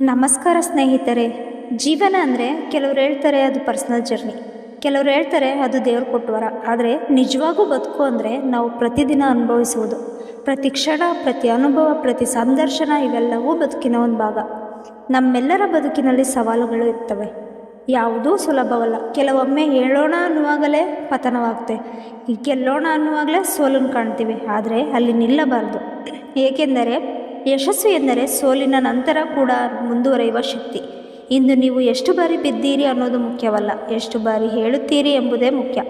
ನಮಸ್ಕಾರ ಸ್ನೇಹಿತರೆ, ಜೀವನ ಅಂದರೆ ಕೆಲವ್ರು ಹೇಳ್ತಾರೆ ಅದು ಪರ್ಸ್ನಲ್ ಜರ್ನಿ ಕೆಲವ್ರು ಹೇಳ್ತಾರೆ ಅದು ದೇವ್ರು ಕೊಟ್ಟವರ ಆದರೆ ನಿಜವಾಗೂ ಬದುಕು ಅಂದರೆ ನಾವು ಪ್ರತಿದಿನ ಅನುಭವಿಸುವುದು. ಪ್ರತಿ ಕ್ಷಣ, ಪ್ರತಿ ಅನುಭವ, ಪ್ರತಿ ಸಂದರ್ಶನ ಇವೆಲ್ಲವೂ ಬದುಕಿನ ಒಂದು ಭಾಗ. ನಮ್ಮೆಲ್ಲರ ಬದುಕಿನಲ್ಲಿ ಸವಾಲುಗಳು ಇರ್ತವೆ. ಯಾವುದೂ ಸುಲಭವಲ್ಲ. ಕೆಲವೊಮ್ಮೆ ಹೇಳೋಣ ಅನ್ನುವಾಗಲೇ ಪತನವಾಗುತ್ತೆ. ಗೆಲ್ಲೋಣ ಅನ್ನುವಾಗಲೇ ಸೋಲನ್ನು ಕಾಣ್ತೀವಿ. ಆದರೆ ಅಲ್ಲಿ ನಿಲ್ಲಬಾರ್ದು. ಏಕೆಂದರೆ ಯಶಸ್ಸು ಎಂದರೆ ಸೋಲಿನ ನಂತರ ಕೂಡ ಮುಂದುವರೆಯುವ ಶಕ್ತಿ. ಇಂದು ನೀವು ಎಷ್ಟು ಬಾರಿ ಬಿದ್ದೀರಿ ಅನ್ನೋದು ಮುಖ್ಯವಲ್ಲ. ಎಷ್ಟು ಬಾರಿ ಹೇಳುತ್ತೀರಿ ಎಂಬುದೇ ಮುಖ್ಯ.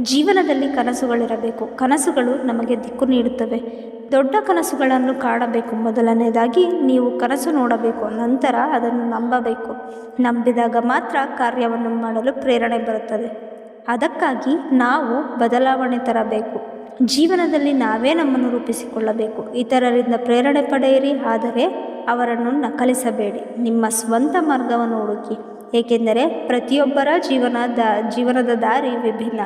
ಜೀವನದಲ್ಲಿ ಕನಸುಗಳಿರಬೇಕು. ಕನಸುಗಳು ನಮಗೆ ದಿಕ್ಕು ನೀಡುತ್ತವೆ. ದೊಡ್ಡ ಕನಸುಗಳನ್ನು ಕಾಣಬೇಕು ಮೊದಲನೇದಾಗಿ ನೀವು ಕನಸು ನೋಡಬೇಕು. ನಂತರ ಅದನ್ನು ನಂಬಬೇಕು. ನಂಬಿದಾಗ ಮಾತ್ರ ಕಾರ್ಯವನ್ನು ಮಾಡಲು ಪ್ರೇರಣೆ ಬರುತ್ತದೆ. ಅದಕ್ಕಾಗಿ ನಾವು ಬದಲಾವಣೆ ತರಬೇಕು. ಜೀವನದಲ್ಲಿ ನಾವೇ ನಮ್ಮನ್ನು ರೂಪಿಸಿಕೊಳ್ಳಬೇಕು. ಇತರರಿಂದ ಪ್ರೇರಣೆ ಪಡೆಯಿರಿ, ಆದರೆ ಅವರನ್ನು ನಕಲಿಸಬೇಡಿ. ನಿಮ್ಮ ಸ್ವಂತ ಮಾರ್ಗವನ್ನು ಹುಡುಕಿ, ಏಕೆಂದರೆ ಪ್ರತಿಯೊಬ್ಬರ ಜೀವನ ದ, ಜೀವನದ ದಾರಿ ವಿಭಿನ್ನ.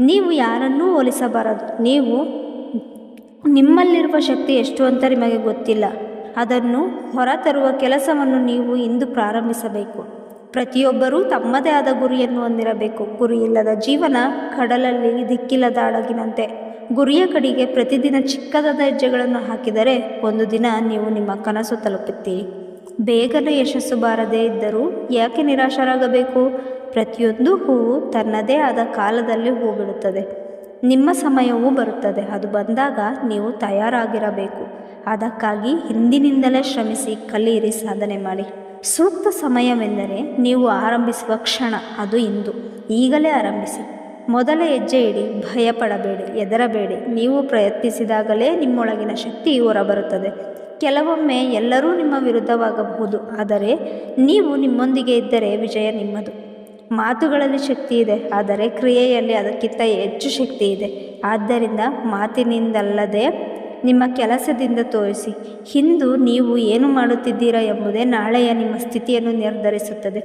ನೀವು ಯಾರನ್ನೂ ಹೋಲಿಸಬಾರದು. ನೀವು ನಿಮ್ಮಲ್ಲಿರುವ ಶಕ್ತಿ ಎಷ್ಟು ಅಂತ ನಿಮಗೆ ಗೊತ್ತಿಲ್ಲ. ಅದನ್ನು ಹೊರತರುವ ಕೆಲಸವನ್ನು ನೀವು ಇಂದು ಪ್ರಾರಂಭಿಸಬೇಕು. ಪ್ರತಿಯೊಬ್ಬರೂ ತಮ್ಮದೇ ಆದ ಗುರಿಯನ್ನು ಹೊಂದಿರಬೇಕು. ಗುರಿಯಿಲ್ಲದ ಜೀವನ ಕಡಲಲ್ಲಿ ದಿಕ್ಕಿಲ್ಲದ ಹಡಗಿನಂತೆ. ಗುರಿಯ ಕಡೆಗೆ ಪ್ರತಿದಿನ ಚಿಕ್ಕದಾದ ಹೆಜ್ಜೆಗಳನ್ನು ಹಾಕಿದರೆ ಒಂದು ದಿನ ನೀವು ನಿಮ್ಮ ಕನಸು ತಲುಪುತ್ತೀರಿ. ಬೇಗನೆ ಯಶಸ್ಸು ಬಾರದೇ ಇದ್ದರೂ ಯಾಕೆ ನಿರಾಶರಾಗಬೇಕು? ಪ್ರತಿಯೊಂದು ಹೂವು ತನ್ನದೇ ಆದ ಕಾಲದಲ್ಲಿ ಹೂ ಬಿಡುತ್ತದೆ ನಿಮ್ಮ ಸಮಯವೂ ಬರುತ್ತದೆ. ಅದು ಬಂದಾಗ ನೀವು ತಯಾರಾಗಿರಬೇಕು. ಅದಕ್ಕಾಗಿ ಹಿಂದಿನಿಂದಲೇ ಶ್ರಮಿಸಿ ಕಲಿಯಿರಿ ಸಾಧನೆ ಮಾಡಿ. ಸೂಕ್ತ ಸಮಯವೆಂದರೆ ನೀವು ಆರಂಭಿಸುವ ಕ್ಷಣ, ಅದು ಇಂದು. ಈಗಲೇ ಆರಂಭಿಸಿ. ಮೊದಲ ಹೆಜ್ಜೆ ಇಡಿ, ಭಯಪಡಬೇಡಿ, ಹೆದರಬೇಡಿ. ನೀವು ಪ್ರಯತ್ನಿಸಿದಾಗಲೇ ನಿಮ್ಮೊಳಗಿನ ಶಕ್ತಿ ಹೊರಬರುತ್ತದೆ. ಕೆಲವೊಮ್ಮೆ ಎಲ್ಲರೂ ನಿಮ್ಮ ವಿರುದ್ಧವಾಗಬಹುದು, ಆದರೆ ನೀವು ನಿಮ್ಮೊಂದಿಗೆ ಇದ್ದರೆ ವಿಜಯ ನಿಮ್ಮದು. ಮಾತುಗಳಲ್ಲಿ ಶಕ್ತಿ ಇದೆ, ಆದರೆ ಕ್ರಿಯೆಯಲ್ಲಿ ಅದಕ್ಕಿಂತ ಹೆಚ್ಚು ಶಕ್ತಿ ಇದೆ. ಆದ್ದರಿಂದ ಮಾತಿನಿಂದಲ್ಲದೆ ನಿಮ್ಮ ಕೆಲಸದಿಂದ ತೋರಿಸಿ ಇಂದು ನೀವು ಏನು ಮಾಡುತ್ತಿದ್ದೀರಾ ಎಂಬುದೇ ನಾಳೆಯ ನಿಮ್ಮ ಸ್ಥಿತಿಯನ್ನು ನಿರ್ಧರಿಸುತ್ತದೆ.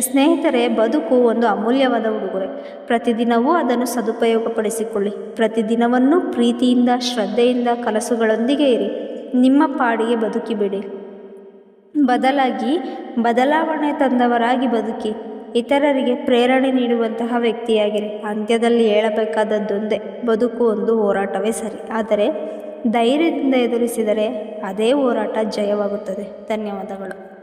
ಸ್ನೇಹಿತರೆ, ಬದುಕು ಒಂದು ಅಮೂಲ್ಯವಾದ ಉಡುಗೊರೆ. ಪ್ರತಿದಿನವೂ ಅದನ್ನು ಸದುಪಯೋಗಪಡಿಸಿಕೊಳ್ಳಿ. ಪ್ರತಿದಿನವನ್ನು ಪ್ರೀತಿಯಿಂದ, ಶ್ರದ್ಧೆಯಿಂದ ಕನಸುಗಳೊಂದಿಗೆ ಇರಿ. ನಿಮ್ಮ ಪಾಡಿಗೆ ಬದುಕಿಬಿಡಿ ಬದಲಾಗಿ, ಬದಲಾವಣೆ ತಂದವರಾಗಿ ಬದುಕಿ. ಇತರರಿಗೆ ಪ್ರೇರಣೆ ನೀಡುವಂತಹ ವ್ಯಕ್ತಿಯಾಗಿರಿ. ಅಂತ್ಯದಲ್ಲಿ ಹೇಳಬೇಕಾದದ್ದೊಂದೇ, ಬದುಕು ಒಂದು ಹೋರಾಟವೇ ಸರಿ. ಆದರೆ, ಧೈರ್ಯದಿಂದ ಎದುರಿಸಿದರೆ, ಅದೇ ಹೋರಾಟ ಜಯವಾಗುತ್ತದೆ. ಧನ್ಯವಾದಗಳು.